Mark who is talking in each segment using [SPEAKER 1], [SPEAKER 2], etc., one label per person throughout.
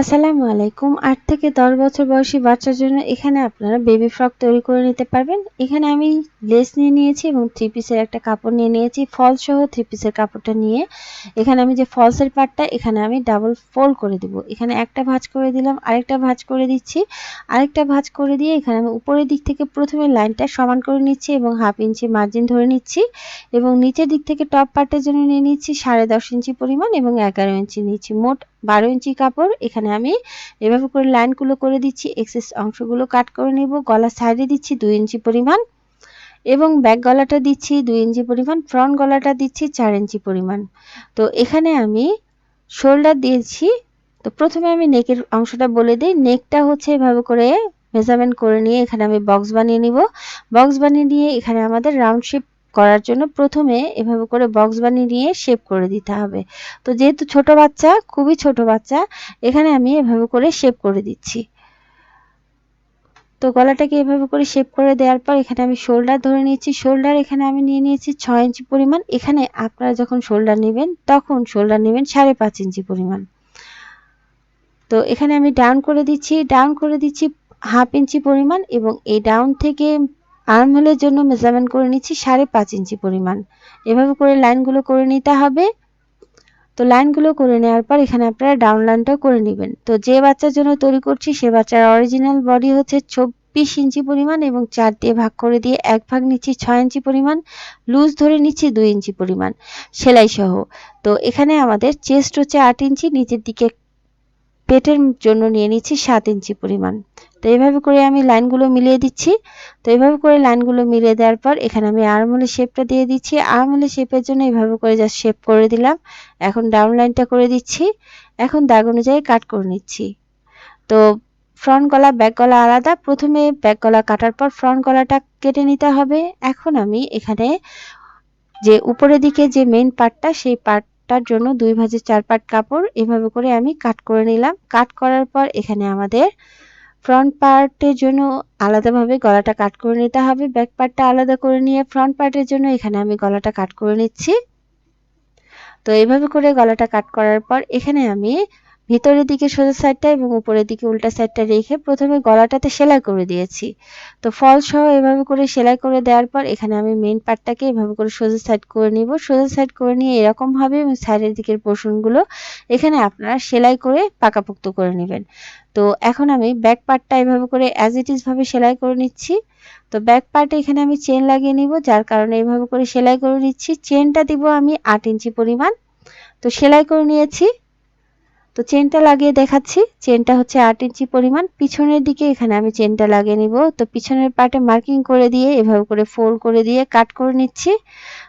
[SPEAKER 1] আসসালামু আলাইকুম। আট থেকে দশ বছর বয়সী বাচ্চার জন্য এখানে আপনারা বেবি ফ্রক তৈরি করে নিতে পারবেন। এখানে আমি লেস নিয়ে নিয়েছি এবং থ্রি পিসের একটা কাপড় নিয়ে নিয়েছি। ফল সহ থ্রি পিসের কাপড়টা নিয়ে এখানে আমি যে ফলসের পার্টটা এখানে আমি ডাবল ফোল্ড করে দিব। এখানে একটা ভাঁজ করে দিলাম, আরেকটা ভাঁজ করে দিচ্ছি। আরেকটা ভাঁজ করে দিয়ে এখানে আমি উপরের দিক থেকে প্রথমে লাইনটা সমান করে নিচ্ছি এবং হাফ ইঞ্চি মার্জিন ধরে নিচ্ছি এবং নিচের দিক থেকে টপ পার্টের জন্য নিয়ে নিচ্ছি সাড়ে দশ ইঞ্চি পরিমাণ এবং এগারো ইঞ্চি নিচ্ছি। মোট বারো ইঞ্চি কাপড়, এখানে আমি এভাবে করে লাইনগুলো করে দিচ্ছি এক্সেস অংশগুলো কাট করে নেব গলা সাইডে দিচ্ছি দুই ইঞ্চি পরিমাণ এবং ব্যাক গলাটা দিচ্ছি দুই ইঞ্চি পরিমাণ ফ্রন্ট গলাটা দিচ্ছি চার ইঞ্চি পরিমাণ। তো এখানে আমি শোল্ডার দিয়েছি, তো প্রথমে আমি নেকের অংশটা বলে দিই নেকটা হচ্ছে এভাবে করে মেজারমেন্ট করে নিয়ে এখানে আমি বক্স বানিয়ে নিব। বক্স বানিয়ে নিয়ে এখানে আমাদের রাউন্ড শেপ করার জন্য প্রথমে এভাবে করে বক্স বানিয়ে নিয়ে শেপ করে দিতে হবে। তো যেহেতু ছোট বাচ্চা, খুবই ছোট বাচ্চা, এখানে আমি এভাবে করে শেপ করে দিচ্ছি। তো গলাটাকে এভাবে করে শেপ করে দেওয়ার পর এখানে আমি শোল্ডার ধরে নিয়েছি। শোল্ডার এখানে আমি নিয়ে নিয়েছি ছয় ইঞ্চি পরিমাণ। এখানে আপনারা যখন শোল্ডার নেবেন, তখন শোল্ডার নেবেন সাড়ে পাঁচ ইঞ্চি পরিমাণ। তো এখানে আমি ডাউন করে দিচ্ছি। ডাউন করে দিচ্ছি হাফ ইঞ্চি পরিমাণ এবং এই ডাউন থেকে আর্মহোলের জন্য মেজারমেন্ট করে নিচ্ছি সাড়ে পাঁচ ইঞ্চি পরিমাণ। এভাবে করে লাইনগুলো করে নিতে হবে। তো লাইনগুলো করে নেওয়ার পর এখানে আপনারা ডাউন লাইনটাও করে নেবেন। তো যে বাচ্চার জন্য তৈরি করছি সে বাচ্চার অরিজিনাল বডি হচ্ছে চব্বিশ ইঞ্চি পরিমাণ এবং চার দিয়ে ভাগ করে দিয়ে এক ভাগ নিচ্ছি ছয় ইঞ্চি পরিমাণ লুজ ধরে নিচ্ছি দুই ইঞ্চি পরিমাণ সেলাই সহ তো এখানে আমাদের চেস্ট হচ্ছে আট ইঞ্চি, নিচের দিকে পেটের জন্য নিয়ে নিচ্ছি সাত ইঞ্চি পরিমাণ। তো এইভাবে করে আমি লাইনগুলো মিলিয়ে দিচ্ছি। তো এইভাবে করে লাইনগুলো মিলিয়ে দেওয়ার পর এখানে আমি আর্মহোলের শেপটা দিয়ে দিচ্ছি। আর্মহোলের শেপের জন্য এইভাবে করে জাস্ট শেপ করে দিলাম। এখন ডাউন লাইনটা করে দিচ্ছি। এখন দাগ অনুযায়ী কাট করে নিচ্ছি। তো ফ্রন্ট গলা ব্যাক গলা আলাদা। প্রথমে ব্যাক গলা কাটার পর ফ্রন্ট গলাটা কেটে নিতে হবে। এখন আমি এখানে যে উপরের দিকে যে মেইন পার্টটা সেই পার্ট তার জন্য দুই ভাজে চার পাট কাপড় এভাবে করে আমি কাট করে নিলাম। কাট করার পর এখানে আমাদের ফ্রন্ট পার্টের জন্য আলাদাভাবে গলাটা কাট করে নিতে হবে। ব্যাক পার্টটা আলাদা করে নিয়ে ফ্রন্ট পার্টের জন্য এখানে আমি গলাটা কাট করে নিচ্ছি। তো এইভাবে করে গলাটা কাট করার পর এখানে আমি ভিতরের দিকে সোজা সাইডটা এবং উপরের দিকে উল্টা সাইডটা রেখে প্রথমে গলাটাতে সেলাই করে দিয়েছি। তো ফল সহ এভাবে করে সেলাই করে দেওয়ার পর এখানে আমি মেন পার্টটাকে এভাবে করে সোজা সাইড করে নিব। সোজা সাইড করে নিয়ে এরকমভাবে সাইডের দিকের পোর্শনগুলো এখানে আপনারা সেলাই করে পাকাপোক্ত করে নেবেন। তো এখন আমি ব্যাক পার্টটা এভাবে করে অ্যাজ ইট ইজ ভাবে সেলাই করে নিচ্ছি। তো ব্যাক পার্টে এখানে আমি চেন লাগিয়ে নিব, যার কারণে এভাবে করে সেলাই করে নিচ্ছি। চেনটা দিব আমি আট ইঞ্চি পরিমাণ। তো সেলাই করে নিয়েছি। তো চেনটা লাগিয়ে দেখাচ্ছি। চেনটা হচ্ছে আট ইঞ্চি পরিমাণ। পিছনের দিকে এখানে আমি চেনটা লাগিয়ে নিব। তো পিছনের পার্টে মার্কিং করে দিয়ে এভাবে করে ফোল্ড করে দিয়ে কাট করে নিচ্ছি।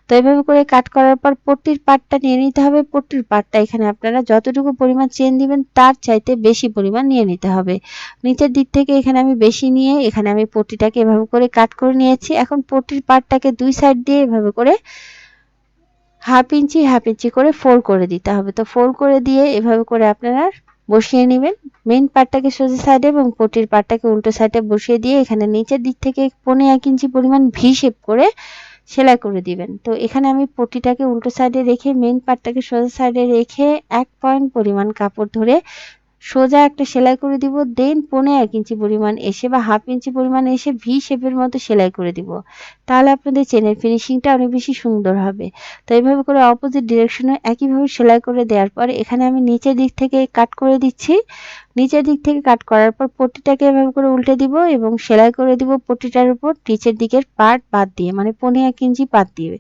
[SPEAKER 1] তো এভাবে করে কাট করার পর পট্টির পার্টটা নিয়ে নিতে হবে। পট্টির পার্টটা এখানে আপনারা যতটুকু পরিমাণ চেন দিবেন, তার চাইতে বেশি পরিমাণ নিয়ে নিতে হবে। নিচের দিক থেকে এখানে আমি বেশি নিয়ে এখানে আমি পট্টিটাকে এভাবে করে কাট করে নিয়েছি। এখন পট্টির পার্টটাকে দুই সাইড দিয়ে এভাবে করে হাফ ইঞ্চি হাফ ইঞ্চি করে ফোর করে দিতে হবে। তো ফোর করে দিয়ে এভাবে করে আপনারা বসিয়ে নেবেন। মেন পার্টটাকে সোজা সাইডে এবং পটির পার্টটাকে উল্টো সাইডে বসিয়ে দিয়ে এখানে নিচের দিক থেকে পনে এক ইঞ্চি পরিমাণ ভি শেপ করে সেলাই করে দিবেন। তো এখানে আমি পটিটাকে উল্টো সাইডে রেখে মেন পার্টটাকে সোজা সাইডে রেখে এক পয়েন্ট পরিমাণ কাপড় ধরে সোজা একটা সেলাই করে দিব দেন পনে এক ইঞ্চি পরিমাণ এসে বা হাফ ইঞ্চি পরিমাণ এসে ভি শেপের মতো সেলাই করে দিব। তাহলে আপনাদের চেনের ফিনিশিংটা অনেক বেশি সুন্দর হবে। তো এইভাবে করে অপোজিট ডিরেকশনে একইভাবে সেলাই করে দেওয়ার পর এখানে আমি নিচের দিক থেকে কাট করে দিচ্ছি। নিচের দিক থেকে কাট করার পর পট্টিটাকে এভাবে করে উল্টে দিব এবং সেলাই করে দিব পট্টিটার উপর। নিচের দিকের পার্ট বাদ দিয়ে মানে পনে এক ইঞ্চি বাদ দিয়ে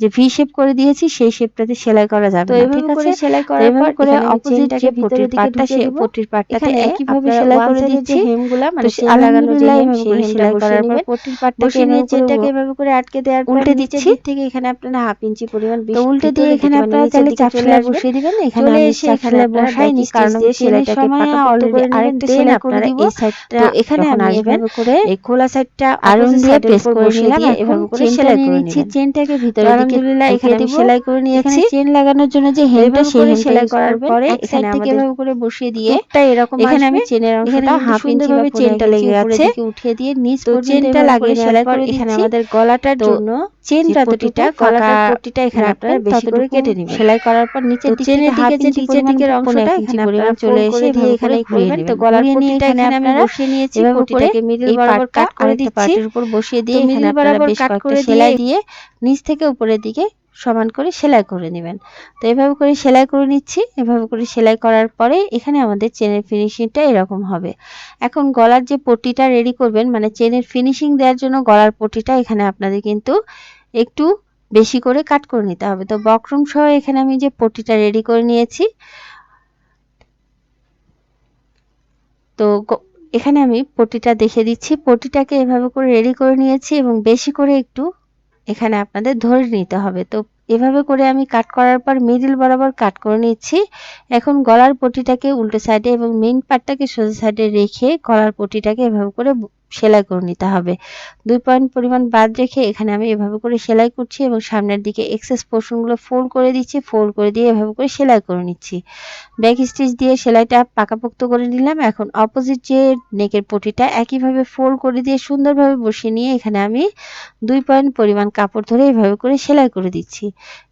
[SPEAKER 1] যে ভি শেপ করে দিয়েছি সেই শেপটাতে সেলাই করা যাবে
[SPEAKER 2] এইভাবে করে সেলাই করার পর
[SPEAKER 1] করে অপোজিট যে পট্টির পার্টটা পট্টির পার্টটাতে একইভাবে সেলাই করে দিচ্ছি।
[SPEAKER 2] হেমগুলা
[SPEAKER 1] মানে
[SPEAKER 2] লাগানো যে হেম সেই
[SPEAKER 1] সেলাই করার পর পট্টির পার্টটাকে
[SPEAKER 2] নিয়ে
[SPEAKER 1] চেনটাকে
[SPEAKER 2] এভাবে করে আটকে দেওয়ার পর
[SPEAKER 1] উল্টে দিচ্ছি।
[SPEAKER 2] এখানে আপনারা হাফ ইঞ্চি পরিমাণ
[SPEAKER 1] তো উল্টে দিয়ে এখানে আপনারা চাপ সেলাই বসিয়ে দিবেন। এখানে আমি
[SPEAKER 2] এসে
[SPEAKER 1] চাপ সেলাই বসাইনি কারণ আমি
[SPEAKER 2] সেলাইটাকে পাকাপোক্ত করে
[SPEAKER 1] আরেকটা সেলাই করে দিব
[SPEAKER 2] এই সাইডটা
[SPEAKER 1] তো এখানে আমি এভাবে করে
[SPEAKER 2] এই খোলা সাইডটা
[SPEAKER 1] আরং দিয়ে প্রেস করে নিলাম এভাবে করে সেলাই করে
[SPEAKER 2] নিচ্ছি।
[SPEAKER 1] চেনটাকে ভিতরে দিকে
[SPEAKER 2] আলহামদুলিল্লাহ এখানে আমি সেলাই করে নিয়েছি
[SPEAKER 1] চেন লাগানোর জন্য যে হেমটা সেই
[SPEAKER 2] সেলাই করার পরে এখানে আমাদের
[SPEAKER 1] এভাবে করে বসিয়ে দিয়ে
[SPEAKER 2] এরকম
[SPEAKER 1] এখানে আমি চেনের অংশটা হাফ ইঞ্চি
[SPEAKER 2] চেনটা লেগে আছে।
[SPEAKER 1] উঠিয়ে দিয়ে নিচ
[SPEAKER 2] তো চেনটা লাগিয়ে
[SPEAKER 1] সেলাই করে
[SPEAKER 2] এখানে আমাদের গলাটার জন্য
[SPEAKER 1] চেন
[SPEAKER 2] গলাটার পট্টিটা এখানে আপনারা বেশি করে কেটে নেবেন।
[SPEAKER 1] সেলাই করার পর নিচের দিক
[SPEAKER 2] চেনের দিকে যে নিচের দিকের অংশটা এখানে আপনারা
[SPEAKER 1] চলে এসে
[SPEAKER 2] দিয়ে এখানে করবেন। তো গলার
[SPEAKER 1] এখানে
[SPEAKER 2] এখানে আমি
[SPEAKER 1] আপনারা
[SPEAKER 2] বসিয়ে নিয়েছি
[SPEAKER 1] এভাবে
[SPEAKER 2] মিডল বরাবর কাট করে দিচ্ছি।
[SPEAKER 1] পার্টের উপর বসিয়ে দিয়ে এখানে আপনারা বেশ কয়েকটা সেলাই
[SPEAKER 2] দিয়ে
[SPEAKER 1] দিয়ে নিচ থেকে উপরের দিকে সমান করে সেলাই করে নেবেন। তো এভাবে করে সেলাই করে নিচ্ছি। এভাবে করে সেলাই করার পরে এখানে আমাদের চেনের ফিনিশিংটা এরকম হবে। এখন গলার যে পট্টিটা রেডি করবেন মানে চেনের ফিনিশিং দেওয়ার জন্য গলার পট্টিটা এখানে আপনাদের কিন্তু একটু বেশি করে কাট করে নিতে হবে। তো বক্রম সহ এখানে আমি যে পট্টিটা রেডি করে নিয়েছি তো এখানে আমি পটিটা দেখে দিচ্ছি। পটিটাকে এভাবে করে রেডি করে নিয়েছি এবং বেশি করে একটু এখানে আপনাদের ধরে নিতে হবে। তো এভাবে করে আমি কাট করার পর মিডিল বরাবর কাট করে নিচ্ছি। এখন গলার পটিটাকে উল্টো সাইডে এবং মেন পার্টটাকে সোজা সাইডে রেখে গলার পটিটাকে এভাবে করে সেলাই করে নিতে হবে। দুই পয়েন্ট পরিমাণ বাদ রেখে এখানে আমি এভাবে করে সেলাই করছি এবং সামনের দিকে এক্সেস পোর্শনগুলো ফোল্ড করে দিচ্ছি ফোল্ড করে দিয়ে এভাবে করে সেলাই করে নিচ্ছি। ব্যাক স্টিচ দিয়ে সেলাইটা পাকাপোক্ত করে নিলাম। এখন অপোজিট যে নেকের পটিটা একইভাবে ফোল্ড করে দিয়ে সুন্দরভাবে বসিয়ে নিয়ে এখানে আমি দুই পয়েন্ট পরিমাণ কাপড় ধরে এভাবে করে সেলাই করে দিচ্ছি।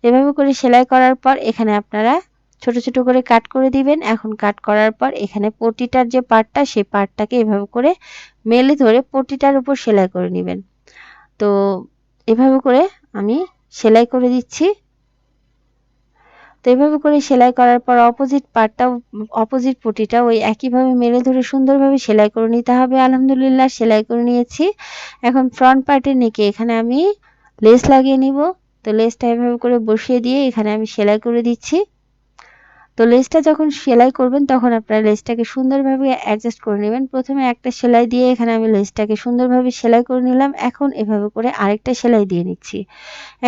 [SPEAKER 1] এভাবে করে সেলাই করার পর এখানে আপনারা ছোট ছোট করে কাট করে দিবেন। এখন কাট করার পর এখানে পটিটার যে পার্টটা সেই পার্টটাকে এভাবে করে মেলে ধরে পটিটার উপর সেলাই করে নেবেন। তো এভাবে করে আমি সেলাই করে দিচ্ছি। তো এভাবে করে সেলাই করার পর অপোজিট পার্টটাও অপোজিট পটিটা ওই একইভাবে মেলে ধরে সুন্দরভাবে সেলাই করে নিতে হবে। আলহামদুলিল্লাহ, সেলাই করে নিয়েছি। এখন ফ্রন্ট পার্টের নিকে এখানে আমি লেস লাগিয়ে নিব। তো লেসটা এভাবে করে বসিয়ে দিয়ে এখানে আমি সেলাই করে দিচ্ছি। তো লেসটা যখন সেলাই করবেন, তখন আপনারা লেসটাকে সুন্দরভাবে অ্যাডজাস্ট করে নেবেন। প্রথমে একটা সেলাই দিয়ে এখানে আমি লেসটাকে সুন্দরভাবে সেলাই করে নিলাম। এখন এভাবে করে আরেকটা সেলাই দিয়ে নিচ্ছি।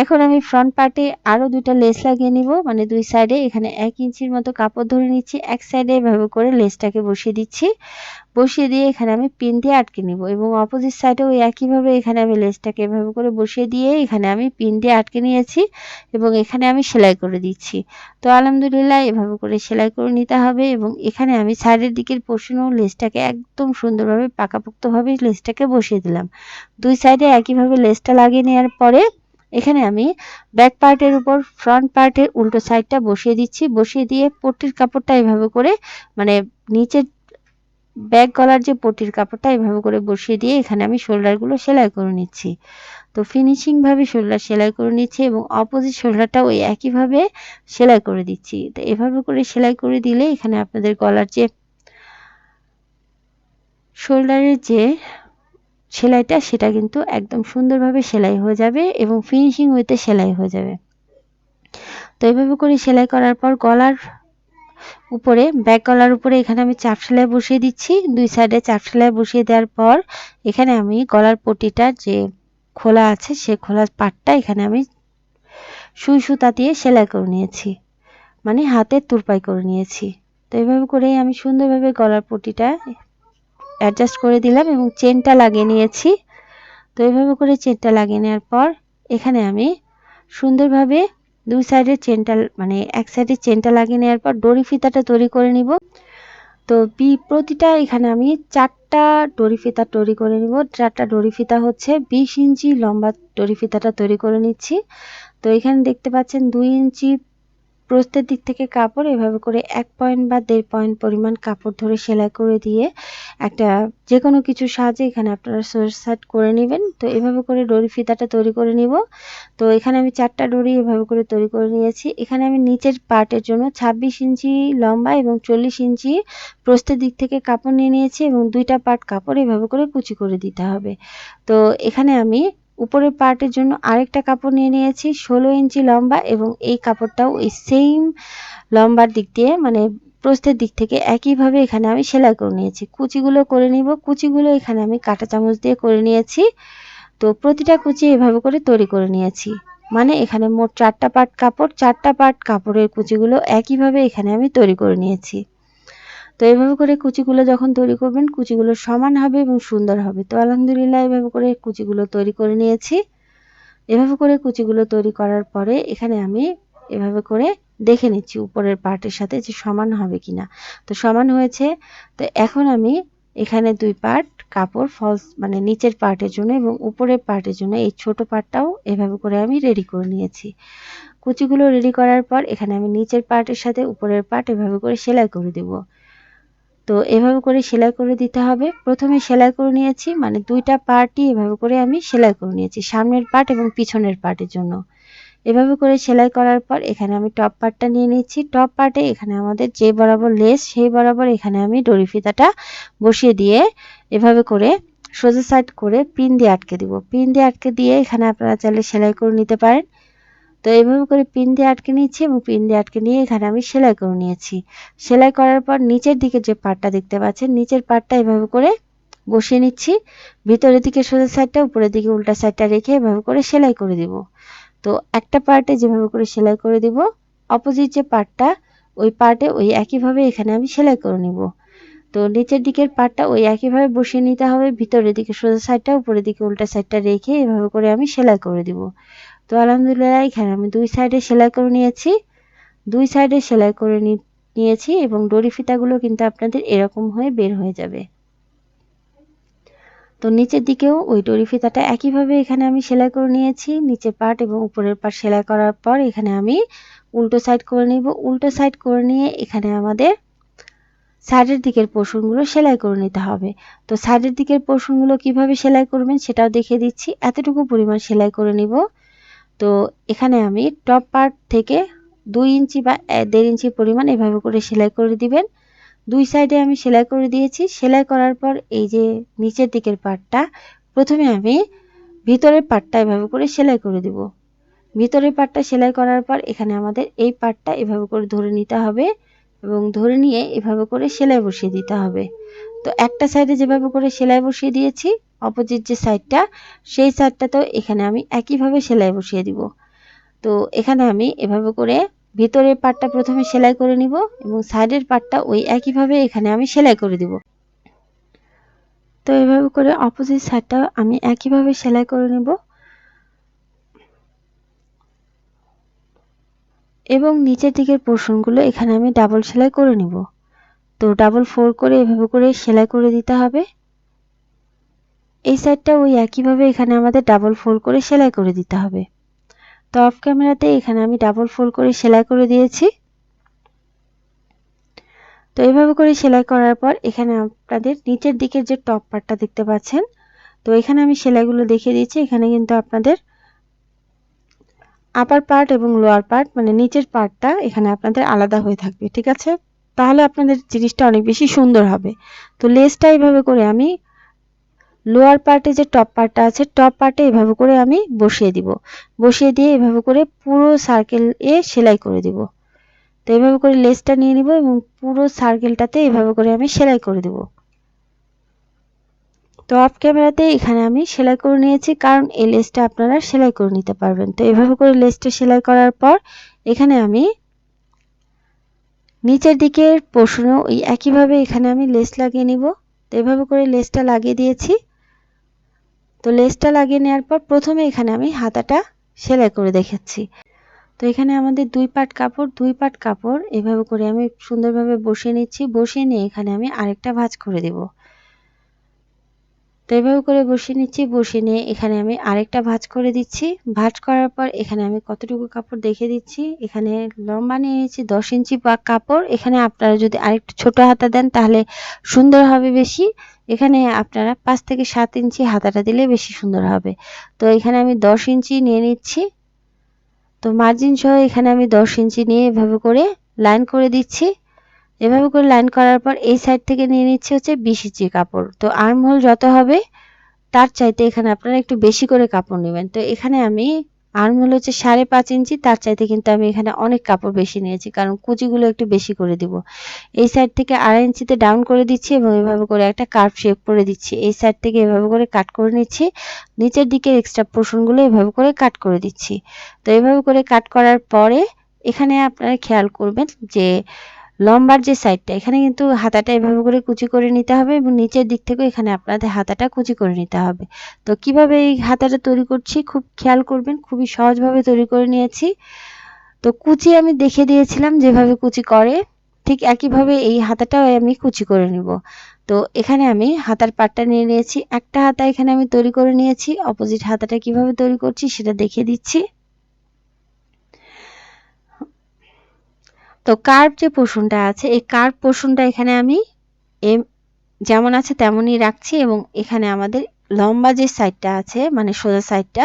[SPEAKER 1] এখন আমি ফ্রন্ট পার্টে আরও দুটা লেস লাগিয়ে নিব। মানে দুই সাইডে এখানে এক ইঞ্চির মতো কাপড় ধরে নিচ্ছি। এক সাইডে এভাবে করে লেসটাকে বসিয়ে দিচ্ছি। বসিয়ে দিয়ে এখানে আমি পিন দিয়ে আটকে নিব এবং অপোজিট সাইডেও একইভাবে এখানে আমি লেসটাকে এভাবে করে বসিয়ে দিয়ে এখানে আমি পিন দিয়ে আটকে নিয়েছি এবং এখানে আমি সেলাই করে দিচ্ছি। তো আলহামদুলিল্লাহ এভাবে করে সেলাই করে নিতে হবে এবং এখানে আমি সাইডের দিকের পোর্শনেও লেসটাকে একদম সুন্দরভাবে পাকাপোক্তভাবে লেসটাকে বসিয়ে দিলাম। দুই সাইডে একইভাবে লেসটা লাগিয়ে নেওয়ার পরে এখানে আমি ব্যাক পার্টের উপর ফ্রন্ট পার্টের উল্টো সাইডটা বসিয়ে দিচ্ছি। বসিয়ে দিয়ে পট্টির কাপড়টা এভাবে করে মানে নিচের ব্যাক গলার যে পট্টির কাপড়টা এভাবে করে বসিয়ে দিয়ে এখানে আমি শোল্ডারগুলো সেলাই করে নিচ্ছি। তো ফিনিশিং ভাবে শোল্ডার সেলাই করে নিচ্ছি এবং অপোজিট শোল্ডারটা ওই একইভাবে সেলাই করে দিচ্ছি। তো এভাবে করে সেলাই করে দিলে এখানে আপনাদের গলার যে শোল্ডারের যে সেলাইটা, সেটা কিন্তু একদম সুন্দরভাবে সেলাই হয়ে যাবে এবং ফিনিশিং ওয়েতে সেলাই হয়ে যাবে। তো এভাবে করে সেলাই করার পর গলার উপরে ব্যাক গলার উপরে এখানে আমি চাপ সেলাই বসিয়ে দিচ্ছি। দুই সাইডে চাপ সেলাই বসিয়ে দেওয়ার পর এখানে আমি গলার পটিটা যে খোলা আছে, সে খোলা পাটটা এখানে আমি সুই সুতা দিয়ে সেলাই করে নিয়েছি। মানে হাতে তুরপাই করে নিয়েছি। তো এইভাবে করেই আমি সুন্দরভাবে গলার পটিটা অ্যাডজাস্ট করে দিলাম এবং চেনটা লাগিয়ে নিয়েছি। তো এইভাবে করে চেনটা লাগিয়ে নেওয়ার পর এখানে আমি সুন্দরভাবে দুই সাইডে চেনটা মানে এক সাইডে চেনটা লাগিয়ে নেওয়ার পর ডরি ফিতাটা তৈরি করে নিব। তো বি প্রতিটা এখানে আমি চারটা ডরি ফিতা তৈরি করে নিব। চারটা ডরি ফিতা হচ্ছে বিশ ইঞ্চি লম্বা ডরি ফিতাটা তৈরি করে নিচ্ছি। তো এখানে দেখতে পাচ্ছেন দুই ইঞ্চি প্রস্থের দিক থেকে কাপড় এভাবে করে এক পয়েন্ট বা দেড় পয়েন্ট পরিমাণ কাপড় ধরে সেলাই করে দিয়ে একটা যে কোনো কিছু সাহায্যে এখানে আপনারা সোর্স সাইড করে নেবেন। তো এভাবে করে ডরি ফিতাটা তৈরি করে নিব। তো এখানে আমি চারটা ডরি এভাবে করে তৈরি করে নিয়েছি। এখানে আমি নিচের পার্টের জন্য ছাব্বিশ ইঞ্চি লম্বা এবং চল্লিশ ইঞ্চি প্রস্থের দিক থেকে কাপড় নিয়ে নিয়েছি এবং দুইটা পার্ট কাপড় এভাবে করে কুচি করে দিতে হবে। তো এখানে আমি উপরের পার্টের জন্য আরেকটা কাপড় নিয়ে নিয়েছি, ষোলো ইঞ্চি লম্বা এবং এই কাপড়টাও ওই সেম লম্বার দিক দিয়ে মানে প্রস্থের দিক থেকে একইভাবে এখানে আমি সেলাই করে নিয়েছি। কুচিগুলো করে নিব, কুচিগুলো এখানে আমি কাঁটা চামচ দিয়ে করে নিয়েছি। তো প্রতিটা কুচি এভাবে করে তৈরি করে নিয়েছি। মানে এখানে মোট চারটা পার্ট কাপড়, চারটা পার্ট কাপড়ের কুচিগুলো একইভাবে এখানে আমি তৈরি করে নিয়েছি। তো এইভাবে করে কুচিগুলো যখন তৈরি করবেন, কুচিগুলো সমান হবে এবং সুন্দর হবে। তো আলহামদুলিল্লাহ এভাবে করে কুচিগুলো তৈরি করে নিয়েছি। এভাবে করে কুচিগুলো তৈরি করার পরে এখানে আমি এভাবে করে দেখে নিচ্ছি উপরের পার্টের সাথে যে সমান হবে কিনা। তো সমান হয়েছে। তো এখন আমি এখানে দুই পার্ট কাপড় ফলস মানে নিচের পার্টের জন্য এবং উপরের পার্টের জন্য এই ছোট পার্টটাও এভাবে করে আমি রেডি করে নিয়েছি। কুচিগুলো রেডি করার পর এখানে আমি নিচের পার্টের সাথে উপরের পার্ট এভাবে করে সেলাই করে দেব। তো এভাবে করে সেলাই করে দিতে হবে। প্রথমে সেলাই করে নিয়েছি মানে দুইটা পার্টই এভাবে করে আমি সেলাই করে নিয়েছি, সামনের পার্ট এবং পিছনের পার্টের জন্য। এভাবে করে সেলাই করার পর এখানে আমি টপ পার্টটা নিয়ে নিচ্ছি। টপ পার্টে এখানে আমাদের যে বরাবর লেস, সেই বরাবর এখানে আমি ডরি ফিতাটা বসিয়ে দিয়ে এভাবে করে সোজা সাইড করে পিন দিয়ে আটকে দিব। পিন দিয়ে আটকে দিয়ে এখানে আপনারা চাইলে সেলাই করে নিতে পারেন। তো এইভাবে করে পিন দিয়ে আটকে নিচ্ছি এবং পিন দিয়ে আটকে নিয়ে এখানে আমি সেলাই করে নিয়েছি। সেলাই করার পর নিচের দিকে যে পার্টটা দেখতে পাচ্ছেন, নিচের পার্টটা এভাবে করে বসিয়ে নিচ্ছি। ভিতরের দিকে সোজা সাইডটা, উপরের দিকে উল্টা সাইডটা রেখে এভাবে করে সেলাই করে দিব। তো একটা পার্টে যেভাবে করে সেলাই করে দিব, অপোজিট যে পার্টটা ওই পার্টে ওই একইভাবে এখানে আমি সেলাই করে নিব। তো নিচের দিকের পার্টটা ওই একইভাবে বসিয়ে নিতে হবে, ভিতরের দিকে সোজা সাইডটা, উপরের দিকে উল্টা সাইডটা রেখে এভাবে করে আমি সেলাই করে দিব। তো আলহামদুলিল্লাহ, এখানে আমি দুই সাইডে সেলাই করে নিয়েছি। দুই সাইডে সেলাই করে নিয়েছি এবং ডরি ফিতাগুলো কিন্তু আপনাদের এরকম হয়ে বের হয়ে যাবে। তো নিচের দিকেও ওই ডরি ফিতাটা একইভাবে এখানে আমি সেলাই করে নিয়েছি। নিচের পার্ট এবং উপরের পার্ট সেলাই করার পর এখানে আমি উল্টো সাইড করে নিব। উল্টো সাইড করে নিয়ে এখানে আমাদের সাইডের দিকের পোর্শনগুলো সেলাই করে নিতে হবে। তো সাইডের দিকের পোর্শনগুলো কীভাবে সেলাই করবেন সেটাও দেখিয়ে দিচ্ছি। এতটুকু পরিমাণ সেলাই করে নিব। তো এখানে আমি টপ পার্ট থেকে দুই ইঞ্চি বা দেড় ইঞ্চি পরিমাণ এভাবে করে সেলাই করে দিবেন। দুই সাইডে আমি সেলাই করে দিয়েছি। সেলাই করার পর এই যে নিচের দিকের পার্টটা প্রথমে আমি ভিতরের পার্টটা এভাবে করে সেলাই করে দিব। ভিতরের পার্টটা সেলাই করার পর এখানে আমাদের এই পার্টটা এভাবে করে ধরে নিতে হবে এবং ধরে নিয়ে এভাবে করে সেলাই বসিয়ে দিতে হবে। তো একটা সাইডে যেভাবে করে সেলাই বসিয়ে দিয়েছি অপোজিট যে সাইডটা সেই সাইডটাতেও এখানে আমি একইভাবে সেলাই বসিয়ে দিব। তো এখানে আমি এভাবে করে ভিতরের পার্টটা প্রথমে সেলাই করে নিব এবং সাইডের পার্টটা ওই একইভাবে এখানে আমি সেলাই করে দিব। তো এভাবে করে অপোজিট সাইডটা আমি একইভাবে সেলাই করে নিব। এবং নিচের দিকের পোর্শনগুলো এখানে আমি ডাবল সেলাই করে নিব। তো ডাবল ফোর করে এভাবে করে সেলাই করে দিতে হবে। এই সাইডটা ওই একইভাবে এখানে আমাদের ডাবল ফোল্ড করে সেলাই করে দিতে হবে। তো অফ ক্যামেরাতে এখানে আমি ডাবল ফোল্ড করে সেলাই করে দিয়েছি। তো এইভাবে করে সেলাই করার পর এখানে আপনাদের নিচের দিকের যে টপ পার্টটা দেখতে পাচ্ছেন, তো এখানে আমি সেলাইগুলো দেখিয়ে দিচ্ছি এখানে কিন্তু আপনাদের আপার পার্ট এবং লোয়ার পার্ট মানে নিচের পার্টটা এখানে আপনাদের আলাদা হয়ে থাকবে, ঠিক আছে? তাহলে আপনাদের জিনিসটা অনেক বেশি সুন্দর হবে। তো লেসটা এইভাবে করে আমি লোয়ার পার্টে যে টপ পার্টটা আছে টপ পার্টে এভাবে করে আমি বসিয়ে দিব। বসিয়ে দিয়ে এভাবে করে পুরো সার্কেল এ সেলাই করে দিব। তো এভাবে করে লেসটা নিয়ে নিব এবং পুরো সার্কেলটাতে এভাবে করে আমি সেলাই করে দিব। তো অফ ক্যামেরাতে এখানে আমি সেলাই করে নিয়েছি, কারণ এই লেসটা আপনারা সেলাই করে নিতে পারবেন। তো এভাবে করে লেসটা সেলাই করার পর এখানে আমি নিচের দিকের প্রশ্ন ওই একইভাবে এখানে আমি লেস লাগিয়ে নিব। তো এভাবে করে লেসটা লাগিয়ে দিয়েছি। তো লেসটা লাগিয়ে নেওয়ার পর প্রথমে এখানে আমি হাতাটা সেলাই করে দেখাচ্ছি তো এখানে আমাদের দুই পাট কাপড়, দুই পাট কাপড় এভাবে করে আমি সুন্দরভাবে বসিয়ে নিচ্ছি। বসিয়ে নিয়ে এখানে আমি আরেকটা ভাঁজ করে দেব। তো এভাবে করে বসিয়ে নিচ্ছি, বসিয়ে নিয়ে এখানে আমি আরেকটা ভাঁজ করে দিচ্ছি। ভাঁজ করার পর এখানে আমি কতটুকু কাপড় দেখে দিচ্ছি? এখানে লম্বা নিয়ে নিচ্ছি দশ ইঞ্চি বা কাপড়। এখানে আপনারা যদি আরেকটু ছোট হাতা দেন তাহলে সুন্দর হবে বেশি। এখানে আপনারা পাঁচ থেকে সাত ইঞ্চি হাতাটা দিলে বেশি সুন্দর হবে। তো এখানে আমি দশ ইঞ্চি নিয়ে নিচ্ছি। তো মার্জিন সহ এখানে আমি দশ ইঞ্চি নিয়ে এভাবে করে লাইন করে দিচ্ছি। এভাবে করে লাইন করার পর এই সাইড থেকে নিয়ে নিচ্ছি হচ্ছে বিশ ইঞ্চি কাপড়। তো আর্ম হোল যত হবে, তার চাইতে এখানে আপনারা একটু বেশি করে কাপড় নেবেন। তো এখানে আমি আর্ম হোল হচ্ছে সাড়ে পাঁচ ইঞ্চি, তার চাইতে কিন্তু আমি এখানে অনেক কাপড় বেশি নিয়েছি, কারণ কুচিগুলো একটু বেশি করে দিব। এই সাইড থেকে আড়াই ইঞ্চিতে ডাউন করে দিচ্ছি এবং এভাবে করে একটা কার্ভ শেপ করে দিচ্ছি। এই সাইড থেকে এভাবে করে কাট করে নিচ্ছি, নিচের দিকের এক্সট্রা পোর্শনগুলো এভাবে করে কাট করে দিচ্ছি। তো এভাবে করে কাট করার পরে এখানে আপনারা খেয়াল করবেন যে লম্বার যে সাইডটা এখানে কিন্তু হাতাটা এভাবে করে কুচি করে নিতে হবে এবং নিচের দিক থেকেও এখানে আপনাদের হাতাটা কুচি করে নিতে হবে। তো কীভাবে এই হাতাটা তৈরি করছি খুব খেয়াল করবেন, খুবই সহজভাবে তৈরি করে নিয়েছি। তো কুচি আমি দেখে দিয়েছিলাম যেভাবে কুচি করে, ঠিক একইভাবে এই হাতাটাও আমি কুচি করে নিব। তো এখানে আমি হাতার পাটটা নিয়ে নিয়েছি, একটা হাতা এখানে আমি তৈরি করে নিয়েছি অপোজিট হাতাটা কীভাবে তৈরি করছি সেটা দেখিয়ে দিচ্ছি। তো কার্ভ যে পোর্শনটা আছে, এই কার্ভ পোর্শনটা এখানে আমি এম, যেমন আছে তেমনই রাখছি এবং এখানে আমাদের লম্বা যে সাইডটা আছে মানে সোজা সাইডটা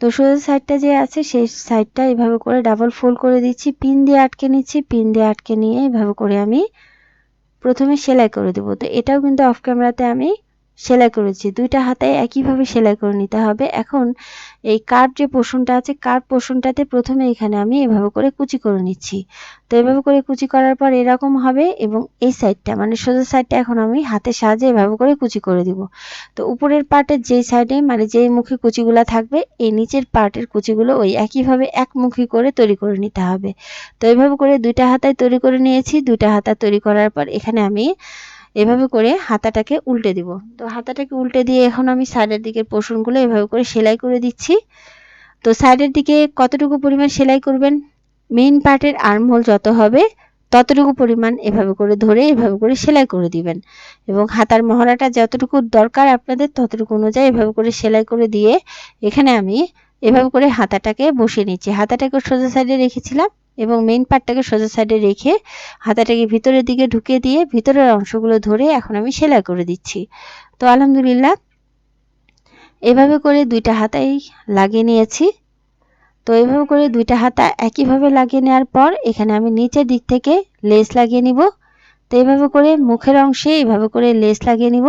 [SPEAKER 1] তো সোজা সাইডটা যে আছে, সেই সাইডটা এভাবে করে ডাবল ফোল্ড করে দিচ্ছি পিন দিয়ে আটকে নিচ্ছি পিন দিয়ে আটকে নিয়ে এভাবে করে আমি প্রথমে সেলাই করে দেবো। তো এটাও কিন্তু অফ ক্যামেরাতে আমি সেলাই করেছি। দুইটা হাতায় একইভাবে সেলাই করে নিতে হবে। এখন এই কার যে পোর্শনটা আছে কার পোর্শনটাতে প্রথমে এখানে আমি এভাবে করে কুচি করে নিচ্ছি। তো এভাবে করে কুচি করার পর এরকম হবে এবং এই সাইডটা মানে সোজা সাইডটা এখন আমি হাতের সাহায্যে এভাবে করে কুচি করে দিব। তো উপরের পার্টের যেই সাইডে মানে যেই মুখে কুচিগুলো থাকবে, এই নিচের পার্টের কুচিগুলো ওই একইভাবে একমুখী করে তৈরি করে নিতে হবে। তো এভাবে করে দুইটা হাতায় তৈরি করে নিয়েছি। দুইটা হাতা তৈরি করার পর এখানে আমি এভাবে করে হাতাটাকে উল্টে দিব। তো হাতাটাকে উল্টে দিয়ে এখন আমি সাইডের দিকের পোর্শনগুলো এভাবে করে সেলাই করে দিচ্ছি। তো সাইডের দিকে কতটুকু পরিমাণ সেলাই করবেন? মেইন পার্টের আর্মহোল যত হবে, ততটুকু পরিমাণ এভাবে করে ধরে এভাবে করে সেলাই করে দিবেন। এবং হাতার মহড়াটা যতটুকু দরকার আপনাদের, ততটুকু অনুযায়ী এভাবে করে সেলাই করে দিয়ে এখানে আমি এভাবে করে হাতাটাকে বসিয়ে নিচ্ছি। হাতাটাকে সোজা সাইডে রেখেছিলাম। এবং মেইন পার্টটাকে সোজা সাইডে রেখে হাতাটাকে ভিতরের দিকে ঢুকে দিয়ে ভিতরের অংশগুলো ধরে এখন আমি সেলাই করে দিচ্ছি। তো আলহামদুলিল্লাহ, এভাবে করে দুইটা হাতাই লাগিয়ে নিয়েছি। তো এভাবে করে দুইটা হাতা একইভাবে লাগিয়ে নেওয়ার পর এখানে আমি নিচের দিক থেকে লেস লাগিয়ে নিব। তো এইভাবে করে মুখের অংশে এইভাবে করে লেস লাগিয়ে নিব।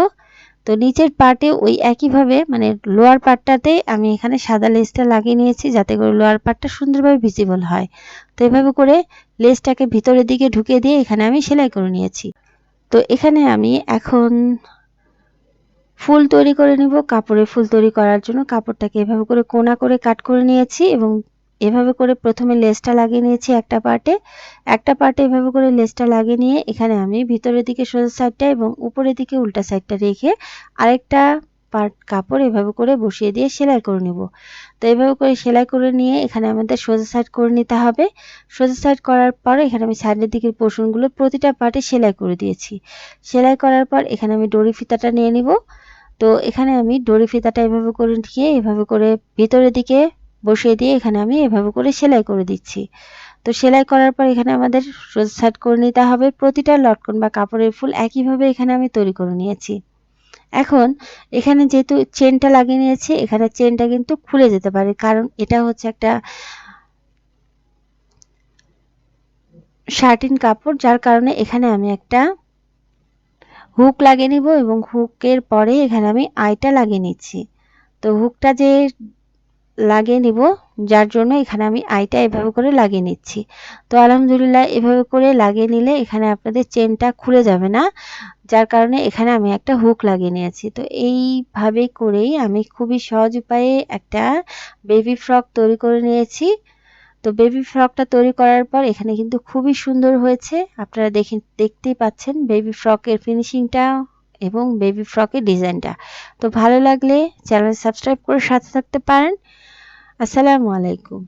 [SPEAKER 1] তো নিচের পার্টে ওই একইভাবে মানে লোয়ার পার্টটাতে আমি এখানে সাদা লেসটা লাগিয়ে নিয়েছি যাতে করে লোয়ার পার্টটা সুন্দরভাবে ভিজিবল হয়। তো এভাবে করে লেসটাকে ভিতরের দিকে ঢুকিয়ে দিয়ে এখানে আমি সেলাই করে নিয়েছি। তো এখানে আমি এখন ফুল তৈরি করে নিব। কাপড়ে ফুল তৈরি করার জন্য কাপড়টাকে এভাবে করে কোনা করে কাট করে নিয়েছি এবং এভাবে করে প্রথমে লেসটা লাগিয়ে নিয়েছি একটা পার্টে। একটা পার্টে এভাবে করে লেসটা লাগিয়ে নিয়ে এখানে আমি ভিতরের দিকে সোজা সাইডটা এবং উপরের দিকে উল্টা সাইডটা রেখে আরেকটা পার্ট কাপড় এভাবে করে বসিয়ে দিয়ে সেলাই করে নিব। তো এভাবে করে সেলাই করে নিয়ে এখানে আমাদের সোজা সাইড করে নিতে হবে। সোজা সাইড করার পর এখানে আমি সাইডের দিকের পোর্শনগুলো প্রতিটা পার্টে সেলাই করে দিয়েছি। সেলাই করার পর এখানে আমি ডরি ফিতাটা নিয়ে নিব। তো এখানে আমি ডরি ফিতাটা এভাবে করে নিয়ে এভাবে করে ভিতরের দিকে বসিয়ে দিয়ে এখানে আমি এভাবে করে সেলাই করে দিচ্ছি। তো সেলাই করার পর এখানে আমাদের সোজা সাইড করে নিতে হবে। প্রতিটা লটকন বা কাপড়ের ফুল একইভাবে এখানে আমি তৈরি করে নিয়েছি। এখন এখানে যেহেতু চেনটা লাগিয়ে নিয়েছি, এখানে চেনটা কিন্তু খুলে যেতে পারে। কারণ এটা হচ্ছে একটা শার্টিন কাপড়, যার কারণে এখানে আমি একটা হুক লাগিয়ে নিব এবং হুকের পরে এখানে আমি আইটা লাগিয়ে নিচ্ছি। তো হুকটা যে লাগিয়ে নিব, যার জন্য এখানে আমি আইটা এভাবে করে লাগিয়ে নিচ্ছি। তো আলহামদুলিল্লাহ এভাবে করে লাগিয়ে নিলে এখানে আপনাদের চেনটা খুলে যাবে না, যার কারণে এখানে আমি একটা হুক লাগিয়ে নিয়েছি। তো এইভাবে করেই আমি খুবই সহজ উপায়ে একটা বেবি ফ্রক তৈরি করে নিয়েছি। তো বেবি ফ্রকটা তৈরি করার পর এখানে কিন্তু খুবই সুন্দর হয়েছে। আপনারা দেখে, দেখতেই পাচ্ছেন বেবি ফ্রকের ফিনিশিংটা এবং বেবি ফ্রকের ডিজাইনটা। তো ভালো লাগলে চ্যানেল সাবস্ক্রাইব করে সাথে থাকতে পারেন। আসসালামু আলাইকুম।